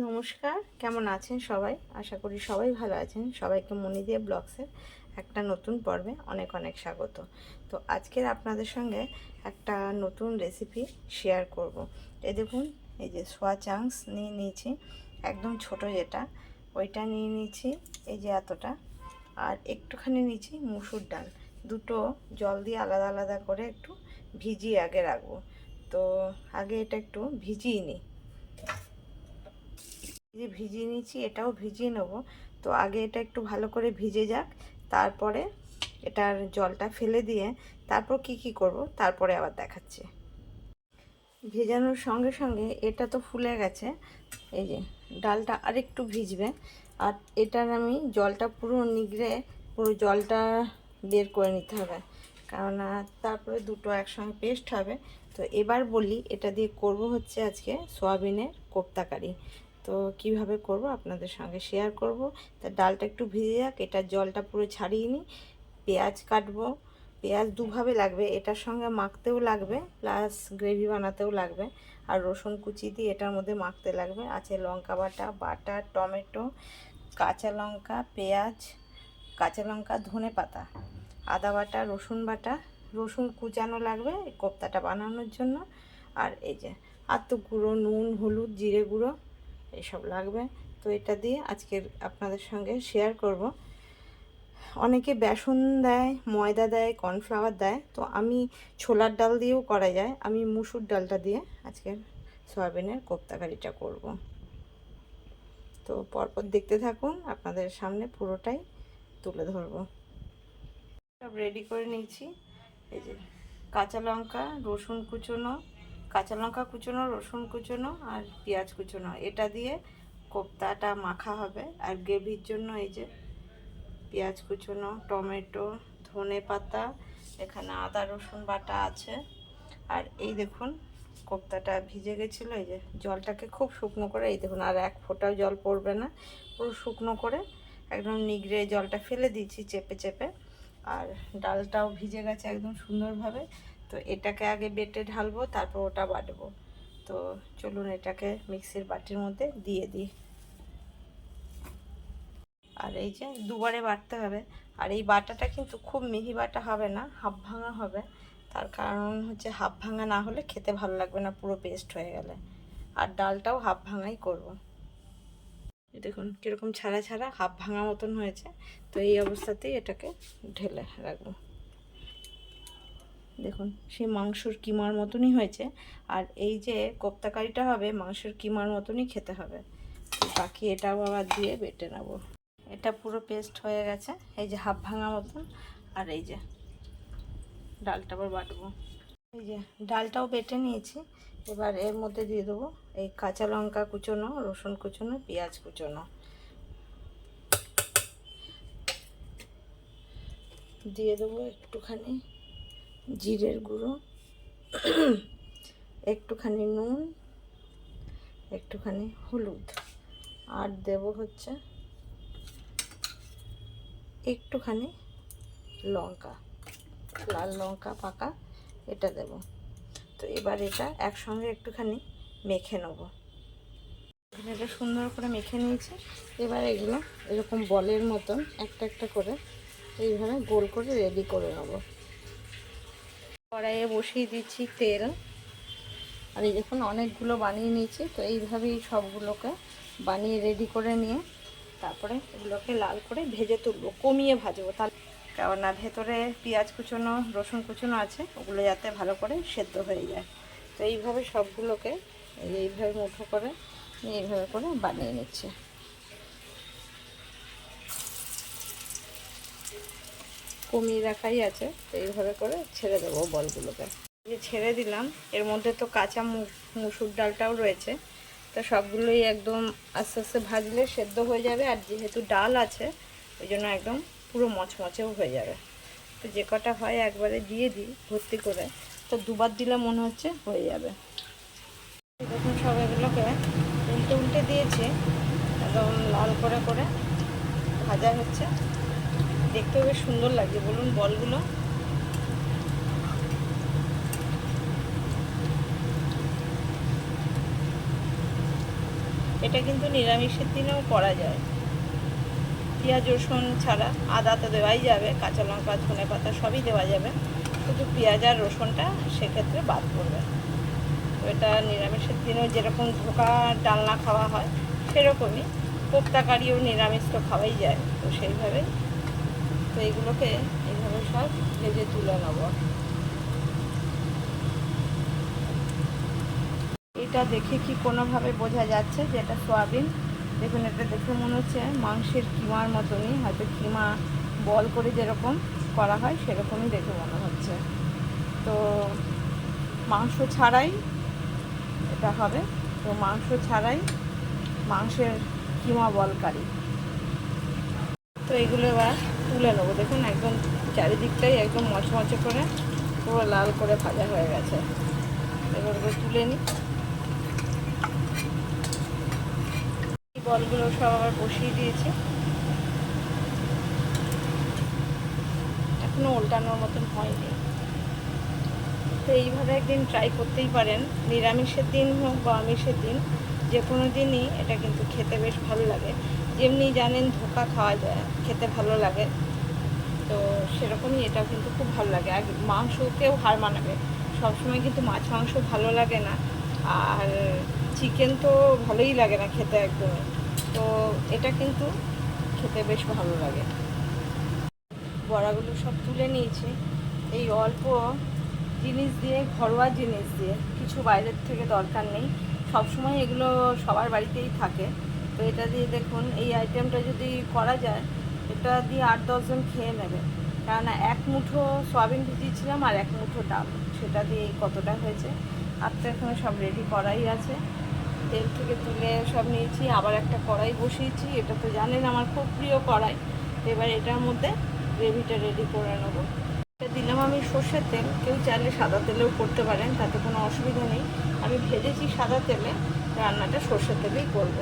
নমস্কার, কেমন আছেন সবাই? আশা করি সবাই ভালো আছেন। সবাইকে মনি দিয়ে ব্লগসের একটা নতুন পর্বে অনেক অনেক স্বাগত। তো আজকের আপনাদের সঙ্গে একটা নতুন রেসিপি শেয়ার করব। এই দেখুন, এই যে সোয়া চাংস নিয়ে নিয়েছি, একদম ছোট যেটা, ওইটা নিয়ে নিয়েছি, এই যে এতটা, আর একটুখানি নিয়েছি মুসুর ডাল। দুটো জল দিয়ে আলাদা আলাদা করে একটু ভিজিয়ে আগে রাখব। তো আগে এটা একটু ভিজিয়ে নিই। যে ভিজিয়ে নিয়েছি এটাও ভিজিয়ে নেব। তো আগে এটা একটু ভালো করে ভিজে যাক, তারপরে এটার জলটা ফেলে দিয়ে তারপর কি কি করব তারপরে আবার দেখাচ্ছি। ভেজানোর সঙ্গে সঙ্গে এটা তো ফুলে গেছে, এই যে ডালটা আরেকটু ভিজবে। আর এটার আমি জলটা পুরো নিগড়ে পুরো জলটা বের করে নিতে হবে কেননা তারপরে দুটো একসঙ্গে পেস্ট হবে। তো এবার বলি, এটা দিয়ে করব হচ্ছে আজকে সোয়াবিনের কোপ্তাকারি। তো কীভাবে করব আপনাদের সঙ্গে শেয়ার করব? তা ডালটা একটু ভিজে যাক এটার জলটা পুরো ছাড়িয়ে নিই। পেঁয়াজ কাটবো। পেঁয়াজ দুভাবে লাগবে, এটার সঙ্গে মাখতেও লাগবে প্লাস গ্রেভি বানাতেও লাগবে। আর রসুন কুচি দিয়ে এটার মধ্যে মাখতে লাগবে। আছে লঙ্কা বাটা বাটা, টমেটো, কাঁচা লঙ্কা, পেঁয়াজ, কাঁচা লঙ্কা, ধনে পাতা, আদা বাটা, রসুন বাটা। রসুন কুচানো লাগবে কোপ্তাটা বানানোর জন্য। আর এই যে আর তো গুঁড়ো নুন, হলুদ, জিরে গুঁড়ো। এসব লাগবে। তো এটা দিয়ে আজকে আপনাদের সঙ্গে শেয়ার করব। অনেকে বেসন দেয়, ময়দা দেয় কর্নফ্লাওয়ার দেয়। তো আমি ছোলার ডাল দিয়েও করা যায়। আমি মুসুর ডালটা দিয়ে আজকে সয়াবিনের কোপ্তাকারিটা করব। তো পরপর দেখতে থাকুন, আপনাদের সামনে পুরোটাই তুলে ধরবো। সব রেডি করে নিয়েছি। এই যে কাঁচা লঙ্কা, রসুন কুচোনো কাঁচা লঙ্কা কুচোনো, রসুন কুচোনো আর পেঁয়াজ কুচোনো। এটা দিয়ে কোপ্তাটা মাখা হবে। আর গ্রেভির জন্য এই যে পেঁয়াজ কুচোনো, টমেটো, ধনে পাতা, এখানে আদা, রসুন বাটা আছে। আর এই দেখুন কোপ্তাটা ভিজে গেছিল, এই যে জলটাকে খুব শুকনো করে, এই দেখুন আর এক ফোঁটাও জল পড়বে না, পুরো শুকনো করে একদম নিগড়ে জলটা ফেলে দিয়েছি চেপে চেপে। আর ডালটাও ভিজে গেছে একদম সুন্দরভাবে। তো এটাকে আগে বেটে ঢালবো, তারপর ওটা বাটবো। তো চলুন এটাকে মিক্সির বাটির মধ্যে দিয়ে দিই। আর এই যে দুবারে বাটতে হবে। আর এই বাটাটা কিন্তু খুব মিহি বাটা হবে না, হাফ ভাঙা হবে। তার কারণ হচ্ছে হাফ ভাঙা না হলে খেতে ভালো লাগবে না, পুরো পেস্ট হয়ে গেলে। আর ডালটাও হাফ ভাঙাই করব। দেখুন কীরকম ছাড়া ছাড়া হাফ ভাঙা মতন হয়েছে। তো এই অবস্থাতেই এটাকে ঢেলে রাখব। দেখুন, সেই মাংসর কিমার মতনই হয়েছে। আর এই যে কোপ্তাকারিটা হবে, মাংসের কিমার মতনই খেতে হবে। বাকি এটাও আবার দিয়ে বেটে নেব। এটা পুরো পেস্ট হয়ে গেছে। এই যে হাফ ভাঙা মতন। আর এই যে ডালটা আবার বাটবো। এই যে ডালটাও বেটে নিয়েছি। এবার এর মধ্যে দিয়ে দেবো এই কাঁচা লঙ্কা কুচোনো, রসুন কুচোনো, পেঁয়াজ কুচোনো। দিয়ে দেবো একটুখানি জিরের গুঁড়ো, একটুখানি নুন, একটুখানি হলুদ। আর দেব হচ্ছে একটুখানি লঙ্কা, লাল লঙ্কা পাকা, এটা দেব। তো এবার এটা একসঙ্গে একটুখানি মেখে নেব। এটা সুন্দর করে মেখে নিয়েছি। এবার এগুলো এরকম বলের মতন একটা একটা করে এইভাবে গোল করে রেডি করে নেব। কড়াইয়ে বসিয়ে দিচ্ছি তেল। আর এই দেখুন, অনেকগুলো বানিয়ে নিয়েছি, তো এইভাবেই সবগুলোকে বানিয়ে রেডি করে নিয়ে তারপরে এগুলোকে লাল করে ভেজে তুলবো, কমিয়ে ভাজবো। তাহলে কেননা ভেতরে পেঁয়াজ কুচোনো, রসুন কুচোনো আছে, ওগুলো যাতে ভালো করে সেদ্ধ হয়ে যায়। তো এইভাবে সবগুলোকে এইভাবে মুঠো করে, এইভাবে করে বানিয়ে নিচ্ছে। কমিয়ে রাখাই আছে তো এইভাবে করে ছেড়ে দেবো বলগুলোকে। যে ছেড়ে দিলাম, এর মধ্যে তো কাঁচা মুসুর ডালটাও রয়েছে। তো সবগুলোই একদম আস্তে আস্তে ভাজলে সেদ্ধ হয়ে যাবে, আর যেহেতু ডাল আছে, ওই জন্য একদম পুরো মচমচেও হয়ে যাবে। তো যে কটা হয় একবারে দিয়ে দিই ভর্তি করে। তো দুবার দিলে মনে হচ্ছে হয়ে যাবে। দেখুন সব এগুলোকে উল্টে উল্টে দিয়েছি, একদম লাল করে করে ভাজা হচ্ছে। দেখতেও বেশ সুন্দর লাগছে। বলুন বলগুলো। এটা কিন্তু নিরামিষের দিনেও করা যায়। পেঁয়াজ, রসুন ছাড়া আদা তো দেওয়াই যাবে, কাঁচা লঙ্কা, ধনে পাতা সবই দেওয়া যাবে। শুধু পেঁয়াজ আর রসুনটা সেক্ষেত্রে বাদ পড়বে। এটা নিরামিষের দিনেও যেরকম ধোকা ডালনা খাওয়া হয়, সেরকমই। কোপ্তা কারিও নিরামিষ তো খাওয়াই যায়। তো সেইভাবেই তো এইগুলোকে এইভাবে সব ভেজে তুলে নেব। এটা দেখে কি কোনোভাবে বোঝা যাচ্ছে যে এটা সোয়াবিন? দেখুন, এটা দেখে মনে হচ্ছে মাংসের কিমার মতনই। হয়তো কিমা বল করে যেরকম করা হয়, সেরকমই দেখে মনে হচ্ছে। তো মাংস ছাড়াই এটা হবে। তো মাংস ছাড়াই মাংসের কিমা বল কারি তো এগুলো এবার তুলে নেব। দেখুন, একদম চারিদিকটাই একদম মচমচে করে পুরো লাল করে ভাজা হয়ে গেছে। এবার তুলে নিই। বলগুলো সব আবার বসিয়ে দিয়েছি। এখনও উল্টানোর মতন হয়নি। তো এইভাবে একদিন ট্রাই করতেই পারেন। নিরামিষের দিন হোক বা আমিষের দিন যে কোনো দিনই এটা কিন্তু খেতে বেশ ভালো লাগে। যেমনি জানেন ধোকা খাওয়া যায়, খেতে ভালো লাগে। তো সেরকমই এটাও কিন্তু খুব ভালো লাগে। আর মাংসকেও হার মানাবে। সবসময় কিন্তু মাছ মাংস ভালো লাগে না। আর চিকেন তো ভালোই লাগে না খেতে একদমই। তো এটা কিন্তু খেতে বেশ ভালো লাগে। বড়াগুলো সব তুলে নিয়েছি। এই অল্প জিনিস দিয়ে, ঘরোয়া জিনিস দিয়ে। কিছু বাইরের থেকে দরকার নেই। সবসময় এগুলো সবার বাড়িতেই থাকে। এটা দিয়ে দেখুন, এই আইটেমটা যদি করা যায়, এটা দিয়ে আট দশজন খেয়ে নেবে। কেননা এক মুঠো সয়াবিন ভিজিয়েছিলাম আর এক মুঠো ডাল, সেটা দিয়ে কতটা হয়েছে? আর তো এখানে সব রেডি করাই আছে। তেল থেকে তুলে সব নিয়েছি, আবার একটা কড়াই বসিয়েছি, এটা তো জানেন আমার খুব প্রিয় কড়াই। এবার এটার মধ্যে গ্রেভিটা রেডি করে নেব। এটা দিলাম আমি সর্ষের তেল, কেউ চাইলে সাদা তেলেও করতে পারেন, তাতে কোনো অসুবিধা নেই। আমি ভেজেছি সাদা তেলে, রান্নাটা সর্ষের তেলেই করব।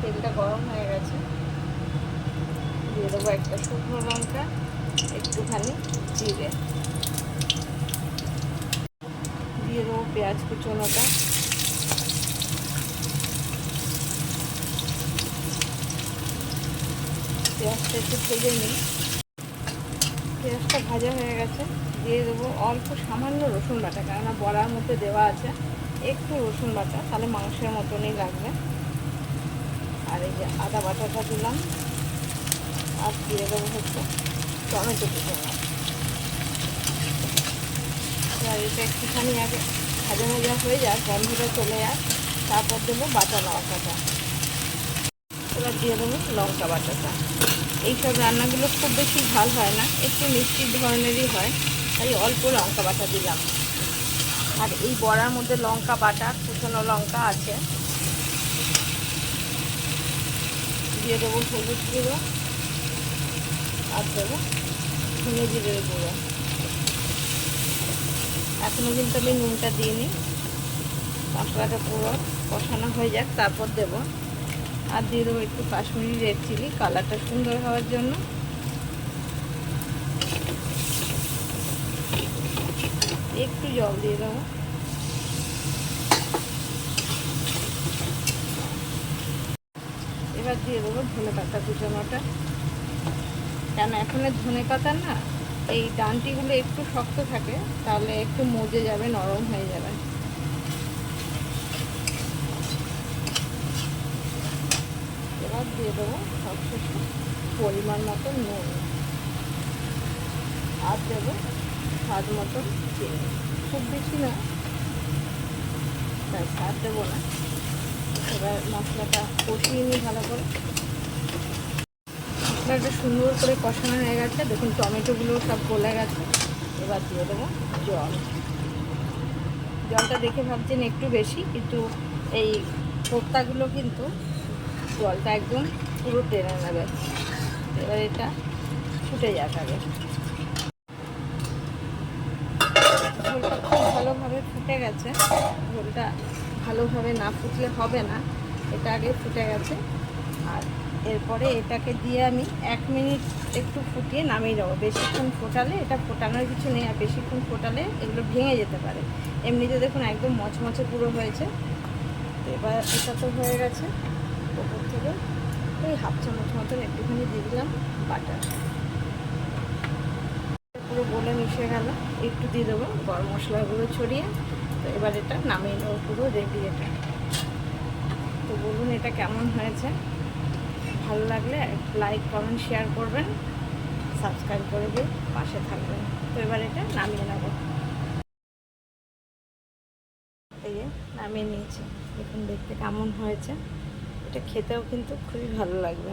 তেলটা গরম হয়ে গেছে। দিয়ে দেবো একটা শুকনো লঙ্কা, একটুখানি জিরে। দিয়ে দেবো পেঁয়াজ কুচোনোটা। পেঁয়াজটা একটু ভেজে নিই। পেঁয়াজটা ভাজা হয়ে গেছে। দিয়ে দেবো অল্প সামান্য রসুন বাটা, কেননা বড়ার মধ্যে দেওয়া আছে একটু রসুন বাটা, তাহলে মাংসের মতনই লাগবে। আর এই যে আদা বাটাটা দিলাম। আর দিয়ে দেবো হচ্ছে টমেটো কুচুনো আর এটা একটুখানি আগে ভাজা ভাজা হয়ে যাক, গন্ধটা চলে যাক, তারপর দেবো বাটা লঙ্কাটা। এবার দিয়ে দেবো লঙ্কা বাটাটা। এইসব রান্নাগুলো খুব বেশি ভালো হয় না, একটু মিষ্টি ধরনেরই হয়, তাই অল্প লঙ্কা বাটা দিলাম। আর এই বড়ার মধ্যে লঙ্কা বাটা, কুচনো লঙ্কা আছে। দিয়ে দেবো হলুদ গুঁড়ো আর দেবো ধনে জিরের গুঁড়ো। এখনও কিন্তু আমি নুনটা দিইনি। মশলাটা পুরো কষানো হয়ে যাক, তারপর দেবো। আর দিয়ে দেবো একটু কাশ্মীরি রেড চিলি, কালারটা সুন্দর হওয়ার জন্য। একটু জল দিয়ে দেবো এবার দিয়ে দেবো ধনে পাতা কুচানোটা কেন এখন ধনে পাতা না, এই ডানটিগুলো একটু শক্ত থাকে, তাহলে একটু মজে যাবে, নরম হয়ে যাবে। এবার দিয়ে দেবো সবশেষে পরিমাণ মতো নুন। আর দেবো স্বাদ মতন খুব বেশি না। তাই স্বাদ দেবো না। এবার মশলাটা কষিয়ে নিই ভালো করে। মশলাটা সুন্দর করে কষানো হয়ে গেছে। দেখুন, টমেটোগুলো সব গলে গেছে। এবার দিয়ে দেবো জল। জলটা দেখে ভাবছেন একটু বেশি, কিন্তু এই কোপ্তাগুলো কিন্তু জলটা একদম পুরো টেনে নেবে। এবার এটা ফুটে যাক আগে। ঝোলটা খুব ভালোভাবে ফুটে গেছে। ঝোলটা ভালোভাবে না ফুটলে হবে না। এটা আগে ফুটে গেছে। আর এরপরে এটাকে দিয়ে আমি এক মিনিট একটু ফুটিয়ে নামিয়ে দেবো বেশিক্ষণ ফোটালে এটা ফোটানোর কিছু নেই, আর বেশিক্ষণ ফোটালে এগুলো ভেঙে যেতে পারে। এমনিতে দেখুন একদম মচমচে পুরো হয়েছে। তো এবার এটা তো হয়ে গেছে। ওপর থেকে ওই হাফ চামচ মতন একটুখানি দিয়ে দিলাম বাটার। পুরো গলে মিশে গেল। একটু দিয়ে দেবো গরম মশলাগুলো ছড়িয়ে। এবার এটা নামিয়ে নেব পুরো রেডি এটা। তো বলুন এটা কেমন হয়েছে? ভালো লাগলে লাইক কমেন্ট শেয়ার করবেন সাবস্ক্রাইব করে দিয়ে পাশে থাকবেন। তো এবার এটা নামিয়ে নেব। নামিয়ে নিয়েছি। দেখুন দেখতে কেমন হয়েছে। এটা খেতেও কিন্তু খুবই ভালো লাগবে।